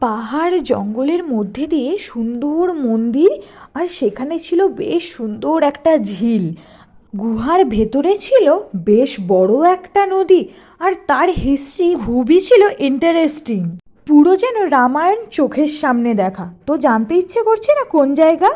পাহাড় জঙ্গলের মধ্যে দিয়ে সুন্দর মন্দির আর সেখানে ছিল বেশ সুন্দর একটা ঝিল। গুহার ভেতরে ছিল বেশ বড় একটা নদী আর তার হিস্ট্রি খুবই ছিল ইন্টারেস্টিং পুরো যেন রামায়ণ চোখের সামনে দেখা। তো জানতে ইচ্ছে করছে না কোন জায়গা?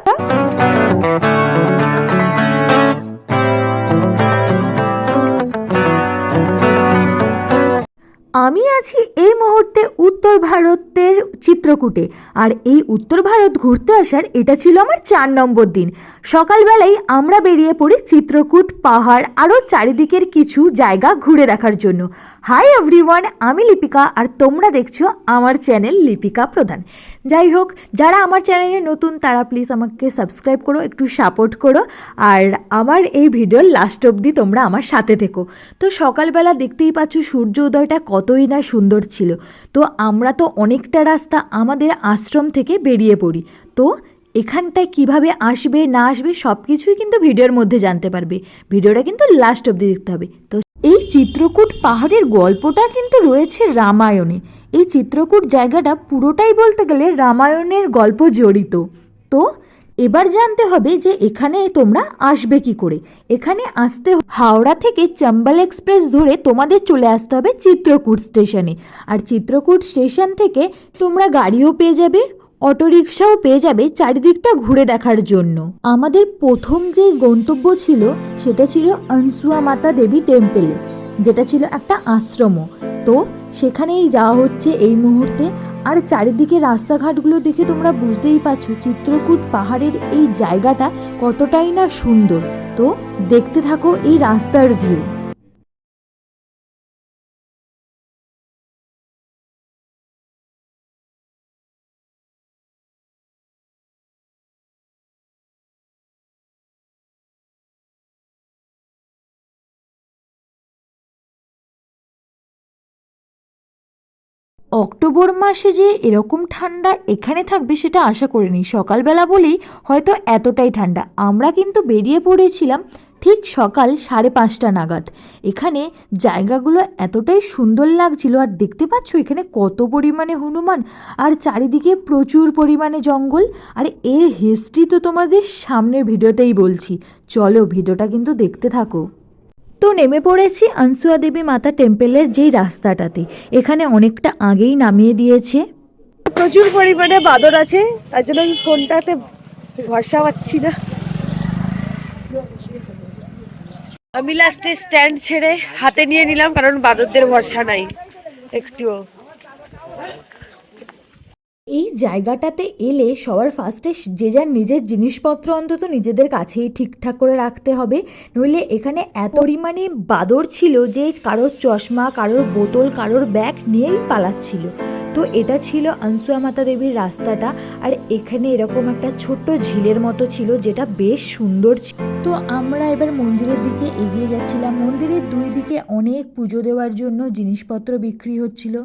আমি আছি এই মুহূর্তে উত্তর ভারতের চিত্রকূটে। আর এই উত্তর ভারত ঘুরতে আসার এটা ছিল আমার চার নম্বর দিন। সকালবেলায় আমরা বেরিয়ে পড়ি চিত্রকূট পাহাড় আরও চারিদিকের কিছু জায়গা ঘুরে দেখার জন্য। হাই এভরিওয়ান আমি লিপিকা আর তোমরা দেখছ আমার চ্যানেল লিপিকা প্রধান। যাই হোক, যারা আমার চ্যানেলে নতুন, তারা প্লিজ আমাকে সাবস্ক্রাইব করো, একটু সাপোর্ট করো। আর আমার এই ভিডিওর লাস্ট অবধি তোমরা আমার সাথে থেকো। তো সকালবেলা দেখতেই পাচ্ছ সূর্য উদয়টা কতই না সুন্দর ছিল। তো আমরা তো অনেকটা রাস্তা আমাদের আশ্রম থেকে বেরিয়ে পড়ি। তো এখানটায় কীভাবে আসবে, না আসবে সব কিছুই কিন্তু ভিডিওর মধ্যে জানতে পারবে। ভিডিওটা কিন্তু লাস্ট অবধি দেখতে হবে। তো এই চিত্রকূট পাহাড়ের গল্পটা কিন্তু রয়েছে রামায়ণে। এই চিত্রকূট জায়গাটা পুরোটাই বলতে গেলে রামায়ণের গল্প জড়িত। তো, এবার জানতে হবে যে এখানে তোমরা আসবে কি করে। এখানে আসতে হাওড়া থেকে চম্বল এক্সপ্রেস ধরে তোমাদের চলে আসতে হবে চিত্রকূট স্টেশনে। আর চিত্রকূট স্টেশন থেকে তোমরা গাড়িও পেয়ে যাবে। অটোরিকশাও পেয়ে যাবে চারিদিকটা ঘুরে দেখার জন্য। আমাদের প্রথম যে গন্তব্য ছিল, সেটা ছিল আনসুয়া মাতা দেবী টেম্পেলে যেটা ছিল একটা আশ্রমও তো সেখানেই যাওয়া হচ্ছে এই মুহূর্তে। আর চারিদিকে রাস্তাঘাটগুলো দেখে তোমরা বুঝতেই পারছ, চিত্রকূট পাহাড়ের এই জায়গাটা কতটাই না সুন্দর। তো দেখতে থাকো এই রাস্তার ভিউ অক্টোবর মাসে যে এরকম ঠান্ডা এখানে থাকবে সেটা আশা করিনি। সকালবেলা বলেই হয়তো এতটাই ঠান্ডা। আমরা কিন্তু বেরিয়ে পড়েছিলাম ঠিক সকাল সাড়ে পাঁচটা নাগাদ। এখানে জায়গাগুলো এতটাই সুন্দর লাগছিল আর দেখতে পাচ্ছ এখানে কত পরিমাণে হনুমান আর চারিদিকে প্রচুর পরিমাণে জঙ্গল। আর এর হিস্ট্রি তো তোমাদের সামনের ভিডিওতেই বলছি। চলো ভিডিওটা কিন্তু দেখতে থাকো। তো নেমে পড়েছি আনসুয়া দেবী মাতা টেম্পেলের যেই রাস্তাটাতে। এখানে অনেকটা আগেই নামিয়ে দিয়েছে। প্রচুর পরিমাণে বাদর আছে, তার জন্য আমি ফোনটাতে ভরসা পাচ্ছি না। আমি লাস্টে স্ট্যান্ড ছেড়ে হাতে নিয়ে নিলাম, কারণ বাদরদের ভরসা নাই। একটুও। এই জায়গাটাতে এলে সবার ফার্স্টে যে যার নিজের জিনিসপত্র অন্তত নিজেদের কাছেই ঠিকঠাক করে রাখতে হবে। নইলে এখানে এত পরিমাণে বাদর ছিল যে কারোর চশমা, কারোর বোতল, কারোর ব্যাগ নিয়েই পালাচ্ছিল। তো এটা ছিল আনসুয়া মাতা দেবীর রাস্তাটা। আর এখানে এরকম একটা ছোট্ট ঝিলের মতো ছিল যেটা বেশ সুন্দর ছিল তো আমরা এবার মন্দিরের দিকে এগিয়ে যাচ্ছিলাম। মন্দিরের দুই দিকে অনেক পুজো দেওয়ার জন্য জিনিসপত্র বিক্রি হচ্ছিল।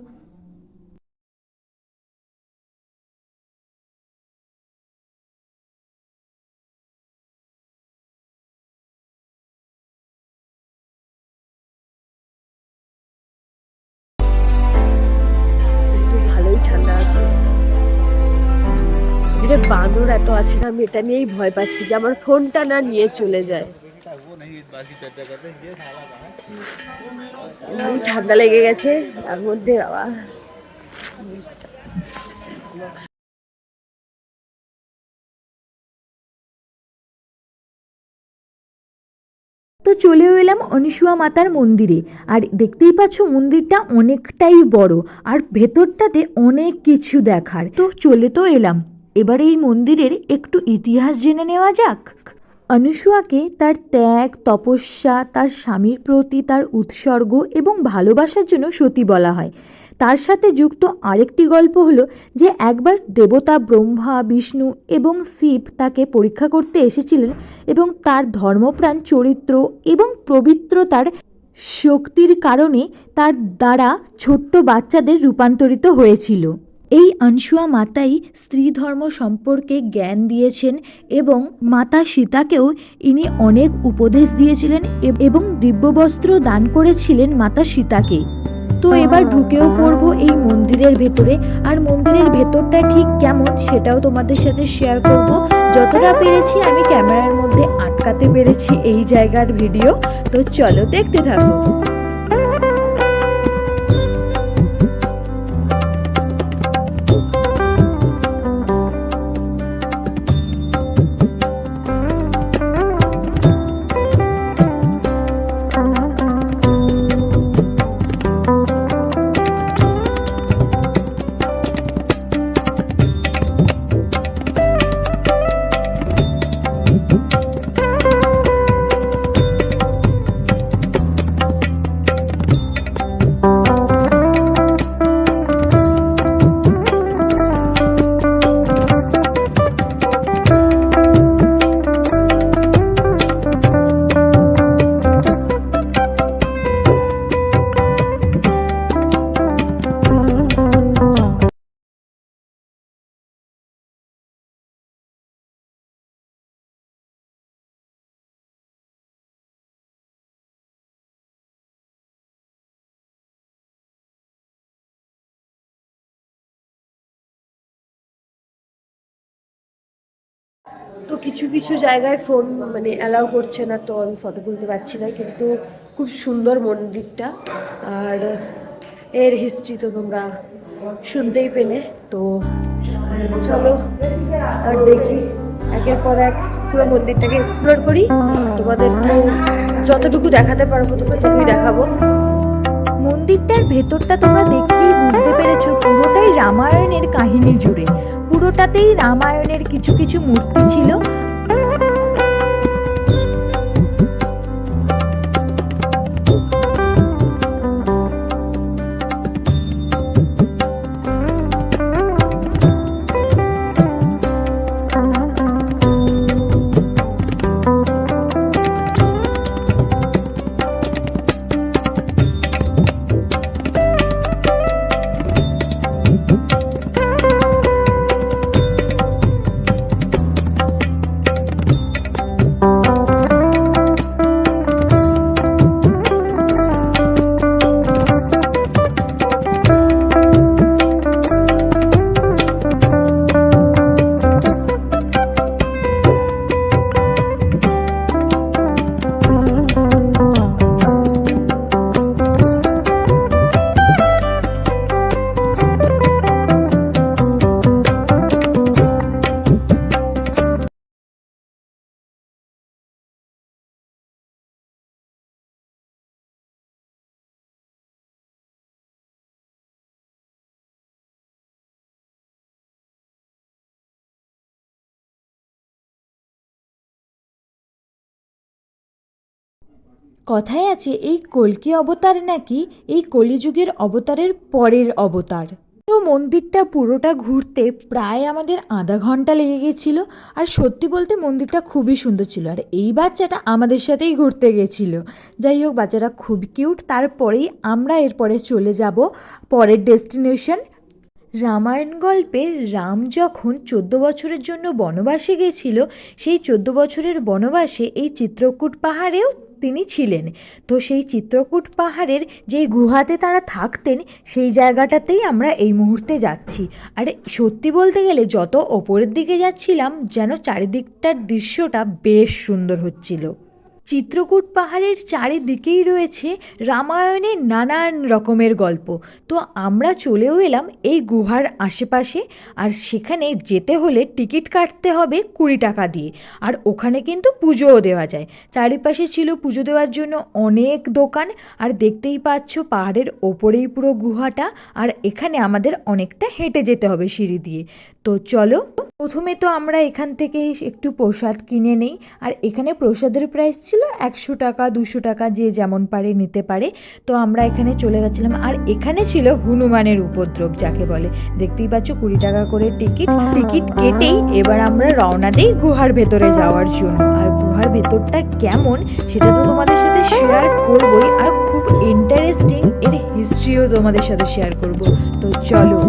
এত আছে না আমি এটা নিয়েই ভয় পাচ্ছি যে আমার ফোনটা না নিয়ে চলে যায়। ঠান্ডা লেগে গেছে, তার মধ্যে বাবা। তো চলেও এলাম অনিশুয়া মাতার মন্দিরে, আর দেখতেই পাচ্ছ মন্দিরটা অনেকটাই বড়, আর ভেতরটাতে অনেক কিছু দেখার। তো চলে তো এলাম। এবার এই মন্দিরের একটু ইতিহাস জেনে নেওয়া যাক। অনুসুয়াকে তার ত্যাগ, তপস্যা, তার স্বামীর প্রতি তার উৎসর্গ এবং ভালোবাসার জন্য সতী বলা হয়। তার সাথে যুক্ত আরেকটি গল্প হলো যে একবার দেবতা ব্রহ্মা, বিষ্ণু এবং শিব তাকে পরীক্ষা করতে এসেছিলেন এবং তার ধর্মপ্রাণ, চরিত্র এবং পবিত্রতার শক্তির কারণে তার দ্বারা ছোট্ট বাচ্চাদের রূপান্তরিত হয়েছিল। এই আনসুয়া মাতাই স্ত্রী ধর্ম সম্পর্কে জ্ঞান দিয়েছেন এবং মাতা সীতাকেও ইনি অনেক উপদেশ দিয়েছিলেন এবং দিব্যবস্ত্র দান করেছিলেন মাতা সীতাকে। তো এবার ঢুকেও পড়ব এই মন্দিরের ভেতরে। আর মন্দিরের ভেতরটা ঠিক কেমন সেটাও তোমাদের সাথে শেয়ার করব। যতটা পেরেছি আমি ক্যামেরার মধ্যে আটকাতে পেরেছি এই জায়গার ভিডিও তো চলো দেখতে থাকো। তো কিছু কিছু জায়গায় ফোন মানে অ্যালাউ করছে না, তো আমি ফটো তুলতে পারছি না, কিন্তু খুব সুন্দর মন্দিরটা। আর এর হিস্ট্রি তো তোমরা শুনতেই পেলে, তো চলো আর দেখি। একের পর এক পুরো মন্দিরটাকে এক্সপ্লোর করি। তোমাদের যতটুকু দেখাতে পারব ততটুকুই দেখাবো। মন্দিরটার ভেতরটা তোমরা দেখেই বুঝতে পেরেছ, পুরোটাই রামায়ণের কাহিনী জুড়ে। পুরোটাতেই রামায়ণের কিছু কিছু মূর্তি ছিল। কথায় আছে, এই কল্কি অবতার নাকি এই কলিযুগের অবতারের পরের অবতার। তো মন্দিরটা পুরোটা ঘুরতে প্রায় আমাদের আধা ঘণ্টা লেগে গেছিল, আর সত্যি বলতে মন্দিরটা খুবই সুন্দর ছিল, আর এই বাচ্চাটা আমাদের সাথেই ঘুরতে গেছিল। যাই হোক, বাচ্চাটা খুব কিউট, তারপরেই আমরা এরপরে চলে যাব পরের ডেস্টিনেশন। রামায়ণ গল্পে রাম যখন চোদ্দ বছরের জন্য বনবাসে গেছিল, সেই চোদ্দ বছরের বনবাসে এই চিত্রকূট পাহাড়েও তিনি ছিলেন। তো সেই চিত্রকূট পাহাড়ের যেই গুহাতে তারা থাকতেন, সেই জায়গাটাতেই আমরা এই মুহূর্তে যাচ্ছি। আর সত্যি বলতে গেলে যত ওপরের দিকে যাচ্ছিলাম, যেন চারিদিকটার দৃশ্যটা বেশ সুন্দর হচ্ছিল। চিত্রকূট পাহাড়ের চারিদিকেই রয়েছে রামায়ণের নানান রকমের গল্প। তো আমরা চলেও এলাম এই গুহার আশেপাশে, আর সেখানে যেতে হলে টিকিট কাটতে হবে কুড়ি টাকা দিয়ে। আর ওখানে কিন্তু পুজোও দেওয়া যায়। চারিপাশে ছিল পুজো দেওয়ার জন্য অনেক দোকান, আর দেখতেই পাচ্ছ পাহাড়ের ওপরেই পুরো গুহাটা, আর এখানে আমাদের অনেকটা হেঁটে যেতে হবে সিঁড়ি দিয়ে। তো চলো, প্রথমে তো আমরা এখান থেকে একটু প্রসাদ কিনে নেই। আর এখানে প্রসাদের প্রাইস ছিল একশো টাকা, দুশো টাকা, যে যেমন পারে নিতে পারে। তো আমরা এখানে চলে গেছিলাম। আর এখানে ছিল হনুমানের উপদ্রব, যাকে বলে। দেখতেই পাচ্ছ, কুড়ি টাকা করে টিকিট। টিকিট কেটেই এবার আমরা রওনা দিই গুহার ভেতরে যাওয়ার জন্য। আর গুহার ভেতরটা কেমন, সেটা তো তোমাদের সাথে শেয়ার করবই। আর খুব ইন্টারেস্টিং এর হিস্ট্রিও তোমাদের সাথে শেয়ার করব। তো চলো।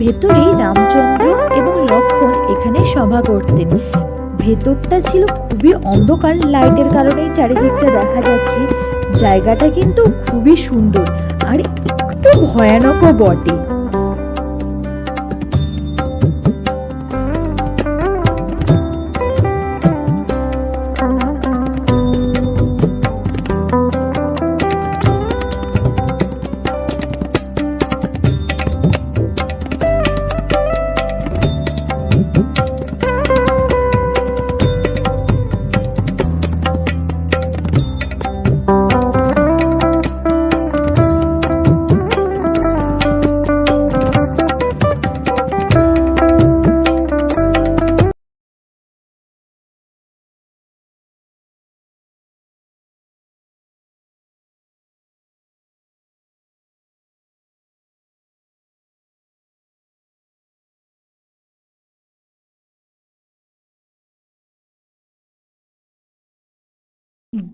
ভেতরেই রামচন্দ্র এবং লক্ষণ এখানে সভা করতেন। ভেতরটা ছিল খুবই অন্ধকার, লাইটের কারণেই চারিদিকটা দেখা যাচ্ছে। জায়গাটা কিন্তু খুবই সুন্দর আর একটু ভয়ানকও বটে।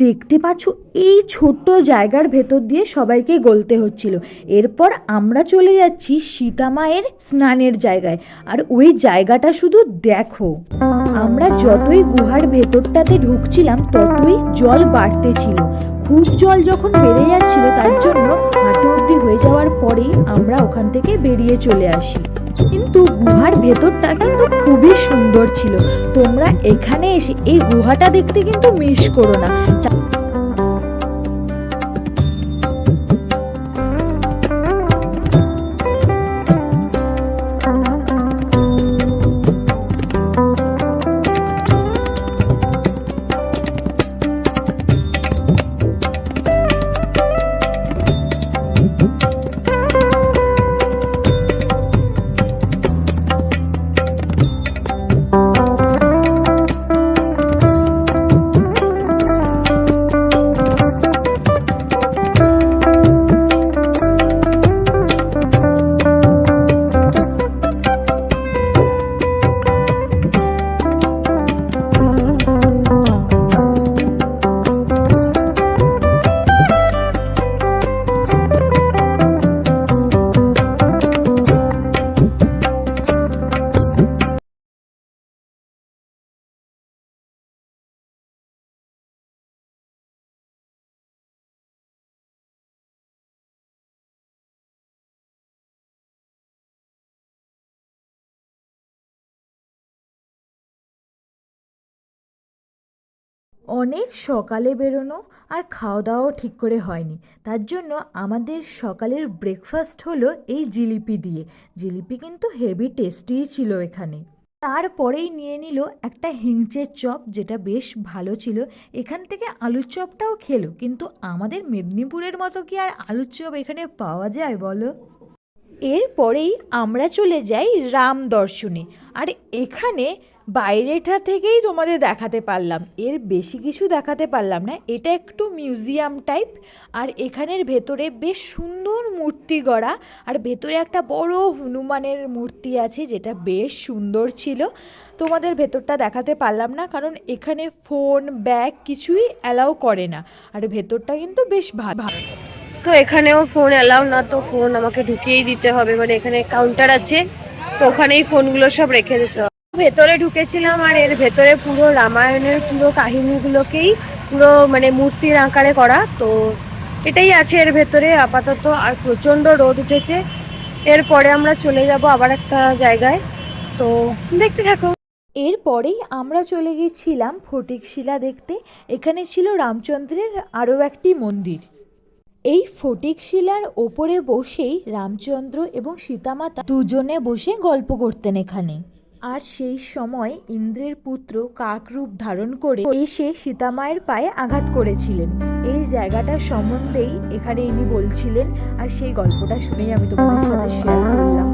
দেখতে পাচ্ছ, এই ছোট্ট জায়গার ভেতর দিয়ে সবাইকে গলতে হচ্ছিল। এরপর আমরা চলে যাচ্ছি সীতামায়ের স্নানের জায়গায়। আর ওই জায়গাটা শুধু দেখো। আমরা যতই গুহার ভেতরটাতে ঢুকছিলাম, ততই জল বাড়তে ছিল। খুব জল যখন বেড়ে যাচ্ছিল, তার জন্য হাঁটু অব্দি হয়ে যাওয়ার পরেই আমরা ওখান থেকে বেরিয়ে চলে আসি। কিন্তু গুহার ভেতরটা কিন্তু খুবই সুন্দর ছিল। তোমরা এখানে এসে এই গুহাটা দেখতে কিন্তু মিস করো না। অনেক সকালে বেরোনো আর খাওয়া দাওয়াও ঠিক করে হয়নি। তার জন্য আমাদের সকালের ব্রেকফাস্ট হলো এই জিলিপি দিয়ে। জিলিপি কিন্তু হেভি টেস্টিই ছিল এখানে। তারপরেই নিয়ে নিল একটা হিংচের চপ, যেটা বেশ ভালো ছিল। এখান থেকে আলুর চপটাও খেলো, কিন্তু আমাদের মেদিনীপুরের মতো কি আর আলুর চপ এখানে পাওয়া যায় বলো? এরপরেই আমরা চলে যাই রাম দর্শনে। আর এখানে বাইরেটা থেকেই তোমাদের দেখাতে পারলাম। এর বেশি কিছু দেখাতে পারলাম না। এটা একটু মিউজিয়াম টাইপ। আর এখানের ভেতরে বেশ সুন্দর মূর্তি গড়া। আর ভেতরে একটা বড় হনুমানের মূর্তি আছে, যেটা বেশ সুন্দর ছিল। তোমাদের ভেতরটা দেখাতে পারলাম না, কারণ এখানে ফোন, ব্যাগ কিছুই অ্যালাউ করে না। আর ভেতরটা কিন্তু বেশ ভালো। তো এখানেও ফোন অ্যালাউ না, তো ফোন আমাকে ঢুকিয়েই দিতে হবে। মানে এখানে কাউন্টার আছে, তো ওখানেই ফোনগুলো সব রেখে দিতে হবে। ভেতরে ঢুকেছিলাম আর এর ভেতরে পুরো রামায়ণের পুরো কাহিনীগুলোকেই পুরো মানে মূর্তির আকারে করা, তো এটাই আছে এর ভেতরে আপাতত। আর প্রচণ্ড রোদ উঠেছে। এরপরে আমরা চলে যাব আবার একটা জায়গায়। তো দেখতে থাকো। এরপরেই আমরা চলে গেছিলাম ফটিকশিলা দেখতে। এখানে ছিল রামচন্দ্রের আরও একটি মন্দির। এই ফটিক শিলার ওপরে বসেই রামচন্দ্র এবং সীতামাতা দুজনে বসে গল্প করতেন এখানে। আর সেই সময় ইন্দ্রের পুত্র কাকরূপ ধারণ করে এসে সীতামায়ের পায়ে আঘাত করেছিলেন। এই জায়গাটার সম্বন্ধেই এখানে ইনি বলছিলেন, আর সেই গল্পটা শুনেই আমি তোমাদের সাথে শেয়ার করলাম।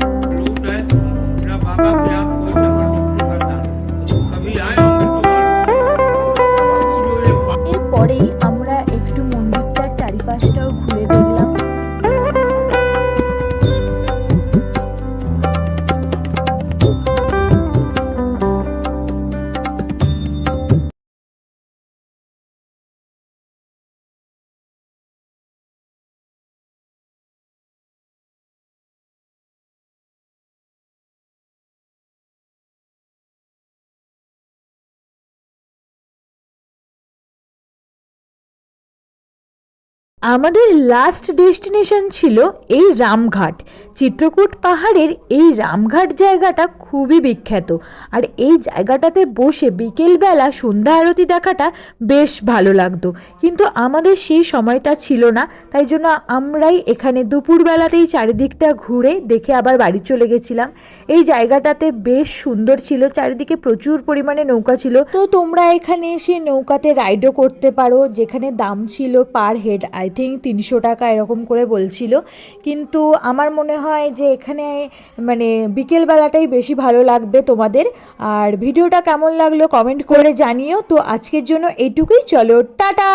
আমাদের লাস্ট ডেস্টিনেশন ছিল এই রামঘাট। চিত্রকূট পাহাড়ের এই রামঘাট জায়গাটা খুবই বিখ্যাত। আর এই জায়গাটাতে বসে বিকেলবেলা সন্ধ্যা আরতি দেখাটা বেশ ভালো লাগতো। কিন্তু আমাদের সেই সময়টা ছিল না, তাই জন্য আমরাই এখানে দুপুরবেলাতেই চারিদিকটা ঘুরে দেখে আবার বাড়ি চলে গেছিলাম। এই জায়গাটাতে বেশ সুন্দর ছিল, চারিদিকে প্রচুর পরিমাণে নৌকা ছিল। তো তোমরা এখানে এসে নৌকাতে রাইডও করতে পারো, যেখানে দাম ছিল পার হেড আই থিঙ্ক তিনশো টাকা এরকম করে বলছিল। কিন্তু আমার মনে হয় যে এখানে মানে বিকেলবেলাটাই বেশি ভালো লাগবে তোমাদের। আর ভিডিওটা কেমন লাগল কমেন্ট করে জানিও। তো আজকের জন্য এটুকুই। চলো, টাটা!